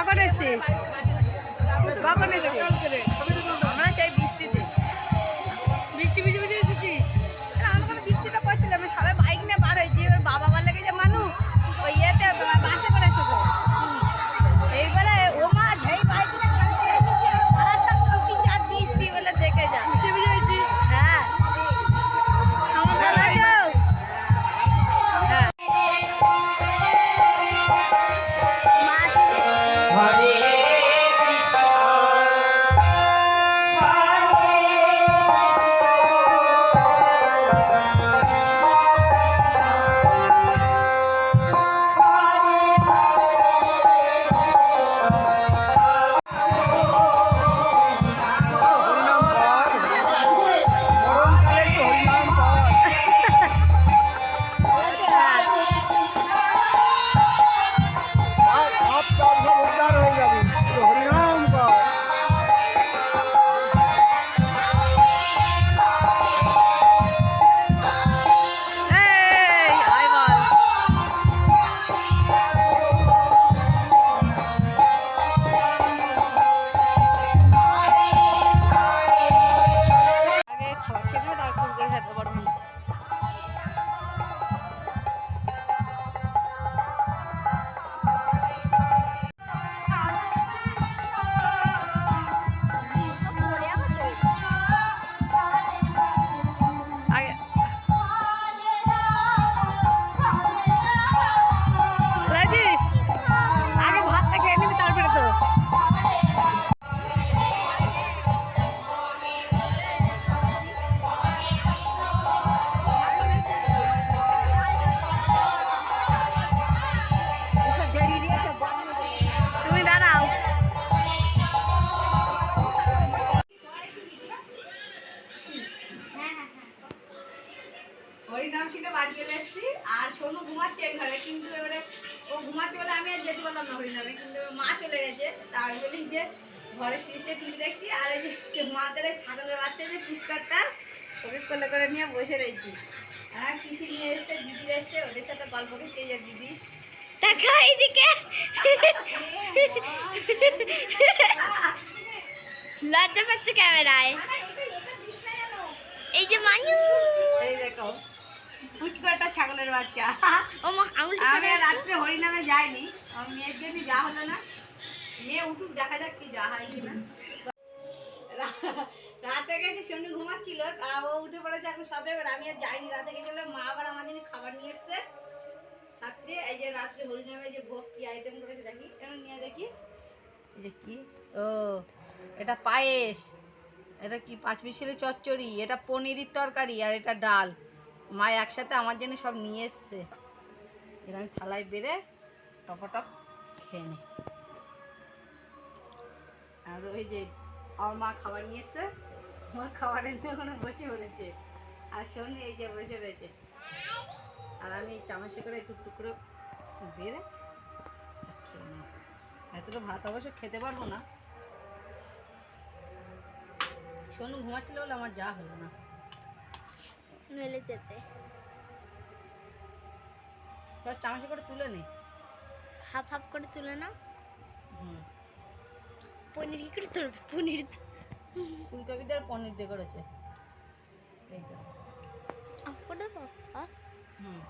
কখন এসছিস হরিনাম সিটে বাড়ি চলে এসেছি। আর সোনু ঘুমাচ্ছে এই ঘরে কিন্তু এবারে ও ঘুমাচ্ছে বলে আমি আর যেতে পারলাম না হরিনামে। কিন্তু মা চলে গেছে তার বলি যে ঘরে শীর্ষে টিভি দেখছি আর এই যে মাদের এই ছাগলের বাচ্চা যে পুষ্কারটা ওকে কোলে করে নিয়ে বসে রয়েছি। আর কৃষি নিয়ে এসছে দিদি এসছে ওদের সাথে গল্প করছে যে দিদি। দেখা এইদিকে। লজ্জা পাচ্ছে ক্যামেরায় এই যে মানু এই দেখো পুচকাটা ছাগলের বাচ্চা। আমি রাত্রে হরিনামে যাইনি। আমার মেয়ের জন্য যা হলো না। মেয়ে উঠুক দেখা যাক কি যা হয় কিনা। রাতে গেছে শনি ঘুমাচ্ছিল। তা ও উঠে পড়েছে এখন সবে। এবার আমি আর যাইনি রাতে গেছিলাম মা আবার আমার জন্য খাবার নিয়ে এসছে। রাত্রে এই যে রাত্রে হরিনামে যে ভোগ কি আইটেম করেছে দেখি। কেন নিয়ে দেখি। যে কি? ও এটা পায়েস। এটা কি পাঁচ মিশালি চচ্চড়ি? এটা পনিরের তরকারি আর এটা ডাল। মা একসাথে আমার জন্য সব নিয়ে এসছে। এবার আমি থালায় বেড়ে টপটপ খেয়ে নি আর ওই যে আমার মা খাবার নিয়ে এসছে আমার খাবারের নিয়ে ওখানে বসে পড়েছে। আর শোন, এই যে বসে রয়েছে। আর আমি চামচে করে একটু একটু করে বেড়ে খেয়ে নিই। এতটা ভাত অবশ্য খেতে পারব না। সোনু ঘুমাচ্ছিল বলে আমার যা হলো না। নইলে যেতে। সব চামচ করে তুলে নে। হাফ হাফ করে তুলে না হুম। পনির কি করে তুলবে পনির তো। ফুলকপি দিয়ে পনির দিয়ে করেছে এই তো। অফ করে হুম।